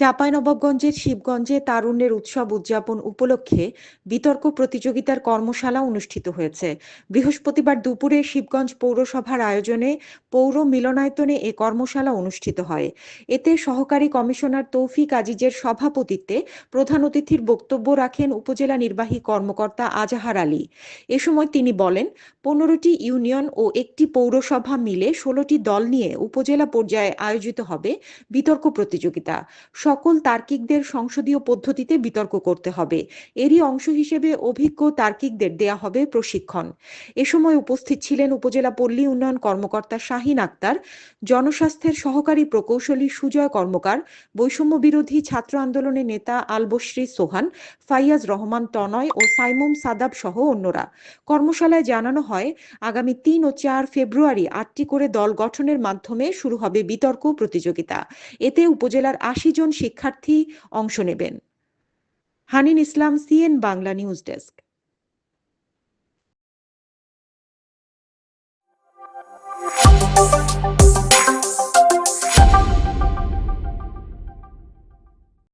চাঁপাইনবাবগঞ্জের শিবগঞ্জে তারুণ্যের উৎসব উদযাপন উপলক্ষে বিতর্ক প্রতিযোগিতার কর্মশালা অনুষ্ঠিত হয়েছে। বৃহস্পতিবার দুপুরে শিবগঞ্জ পৌরসভার আয়োজনে পৌর মিলনায়তনে এ কর্মশালা অনুষ্ঠিত হয়। এতে সহকারী কমিশনার তৌফিক আজিজের সভাপতিত্বে প্রধান অতিথির বক্তব্য রাখেন উপজেলা নির্বাহী কর্মকর্তা আজাহার আলী। এ সময় তিনি বলেন, পনেরোটি ইউনিয়ন ও একটি পৌরসভা মিলে ষোলোটি দল নিয়ে উপজেলা পর্যায়ে আয়োজিত হবে বিতর্ক প্রতিযোগিতা। সকল তার্কিকদের সংসদীয় পদ্ধতিতে বিতর্ক করতে হবে। এরই অংশ হিসেবে অভিজ্ঞ তার্কিকদের দেয়া হবে প্রশিক্ষণ। এ সময় উপস্থিত ছিলেন উপজেলা পল্লী উন্নয়ন কর্মকর্তা শাহিন আক্তার, জনস্বাস্থ্যের সহকারী প্রকৌশলী সুজয় কর্মকার, বৈষম্য বিরোধী ছাত্র আন্দোলনের নেতা আলবশ্রী সোহান, ফাইয়াজ রহমান তনয় ও সাইমুম সাদাব সহ অন্যরা। কর্মশালায় জানানো হয়, আগামী তিন ও চার ফেব্রুয়ারি আটটি করে দল গঠনের মাধ্যমে শুরু হবে বিতর্ক প্রতিযোগিতা। এতে উপজেলার আশি জন শিক্ষার্থী অংশ নেবেন। Hanin Islam CN Bangla news desk.